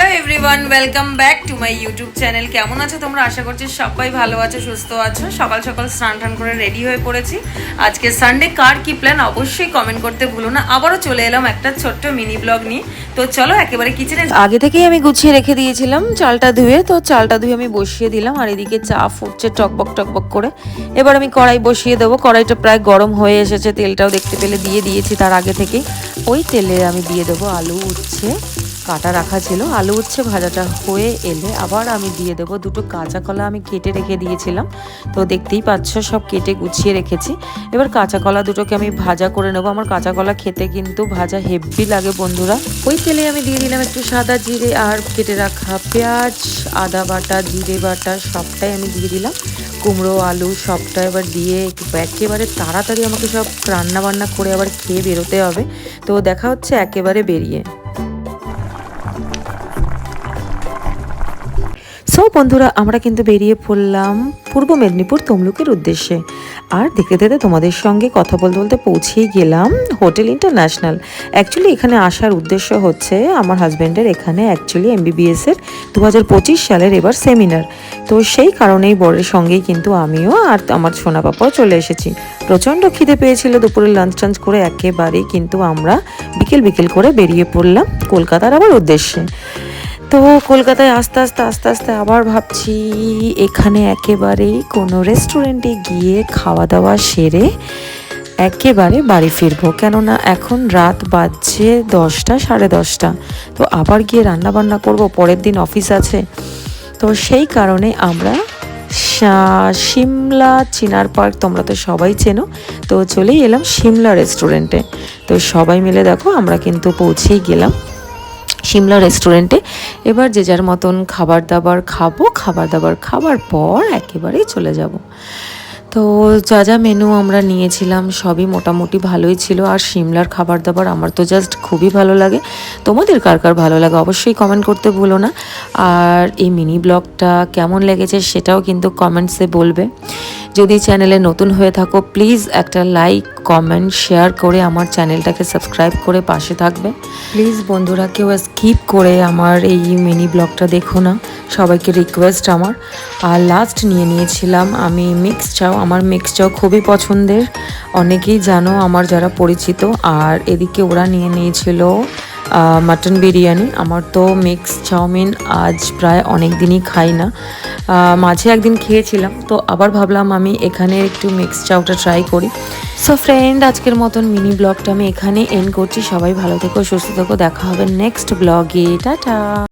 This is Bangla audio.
Everyone welcome back to my YouTube channel কেমন আছো তোমরা? আশা করছি সবাই ভালো আছো, সুস্থ আছো। সকাল সকাল স্নান টান করে রেডি হয়ে পড়েছি। আজকে সানডে কার কি প্ল্যান অবশ্যই কমেন্ট করতে ভুলো না। আবারও চলে এলাম একটা ছোট্ট মিনি ব্লগ নিয়ে। তো চলো একেবারে কিচেনে আগে থেকেই আমি গুছিয়ে রেখে দিয়েছিলাম চালটা ধুয়ে। তো চালটা ধুয়ে আমি বসিয়ে দিলাম। আর এদিকে চা ফুটছে টকবক টকবক করে। এবার আমি কড়াই বসিয়ে দেবো। কড়াইটা প্রায় গরম হয়ে এসেছে। তেলটাও দেখতে পেলে দিয়ে দিয়েছি তার আগে থেকে ওই তেলে আমি দিয়ে দেবো আলু উচ্ছে। কাটা রাখা ছিল, আলু উচ্ছে ভাজাটা হয়ে এলে আবার আমি দিয়ে দেবো দুটো কাঁচা কলা আমি কেটে রেখে দিয়েছিলাম। তো দেখতেই পাচ্ছ, সব কেটে গুছিয়ে রেখেছি। এবার কাঁচা কলা দুটোকে আমি ভাজা করে নেব। আমার কাঁচা কলা খেতে কিন্তু ভাজা হেভি লাগে বন্ধুরা। ওই তেলে আমি দিয়ে দিলাম একটু সাদা জিরে আর কেটে রাখা পেঁয়াজ, আদা বাটা, জিরে বাটা, সবটাই আমি দিয়ে দিলাম। কুমড়ো, আলু সবটা এবার দিয়ে একটু একেবারে তাড়াতাড়ি আমাকে সব রান্না বান্না করে আবার খেয়ে বেরোতে হবে। তো দেখা হচ্ছে একেবারে বেরিয়ে। বন্ধুরা, আমরা কিন্তু বেরিয়ে পড়লাম পূর্ব মেদিনীপুর তমলুকের উদ্দেশ্যে। আর দেখতে দেখতে তোমাদের সঙ্গে কথা বলতে বলতে পৌঁছেই গেলাম হোটেল ইন্টারন্যাশনাল। অ্যাকচুয়ালি এখানে আসার উদ্দেশ্য হচ্ছে আমার হাজব্যান্ডের এখানে অ্যাকচুয়ালি এমবিবিএস এর দু হাজার পঁচিশ সালের এবার সেমিনার তো সেই কারণেই বরের সঙ্গেই কিন্তু আমিও আর আমার সোনা পাপাও চলে এসেছি। প্রচণ্ড খিদে পেয়েছিল দুপুরে লাঞ্চ টাঞ্চ করে একেবারেই, কিন্তু আমরা বিকেল বিকেল করে বেরিয়ে পড়লাম কলকাতার আবার উদ্দেশ্যে। তো কলকাতায় আস্তে আস্তে আস্তে আস্তে আবার ভাবছি এখানে একেবারেই কোনো রেস্টুরেন্টে গিয়ে খাওয়া দাওয়া সেরে একেবারে বাড়ি ফিরবো। কেননা এখন রাত বাজছে দশটা, সাড়ে দশটা। তো আবার গিয়ে রান্না বান্না করব, পরের দিন অফিস আছে। তো সেই কারণে আমরা সিমলা চিনার পার্ক তোমরা তো সবাই চেনো। তো চলেই এলাম সিমলা রেস্টুরেন্টে তো সবাই মিলে দেখো আমরা কিন্তু পৌঁছেই গেলাম। সিমলা রেস্টুরেন্টে এবার যে যার মতন খাবার দাবার খাব খাবার দাবার খাবার পর একেবারেই চলে যাব। তো যা যা মেনু আমরা নিয়েছিলাম সবই মোটামুটি ভালোই ছিল। আর সিমলার খাবার দাবার আমার তো জাস্ট খুবই ভালো লাগে। তোমাদের কার কার ভালো লাগে অবশ্যই কমেন্ট করতে ভুলো না। আর এই মিনি ব্লগটা কেমন লেগেছে সেটাও কিন্তু কমেন্টসে বলবে। যদি চ্যানেলে নতুন হয়ে থাকো প্লিজ একটা লাইক কমেন্ট শেয়ার করে আমার চ্যানেলটাকে সাবস্ক্রাইব করে পাশে থাকবে। প্লিজ বন্ধুরা, কেউ স্কিপ করে আমার এই মিনি ব্লগটা দেখো না। সবাইকে রিকোয়েস্ট আমার। আর লাস্ট নিয়ে নিয়েছিলাম আমি মিক্স চাও আমার মিক্স চাও খুবই পছন্দের। অনেকেই জানো আমার যারা পরিচিত। আর এদিকে ওরা নিয়ে নিয়েছিল মাটন বিরিয়ানি। আমার তো মিক্স চাউমিন আজ প্রায় অনেক দিনই খাই না। মাঝে একদিন খেয়েছিলাম, তো আবার ভাবলাম আমি এখানে একটু মিক্স চাউটা ট্রাই করি। সো ফ্রেন্ড আজকের মতন মিনি ব্লগটা আমি এখানে এন্ড করছি। সবাই ভালো থেকো, সুস্থ থেকো, দেখা হবে নেক্সট ব্লগে টাটা!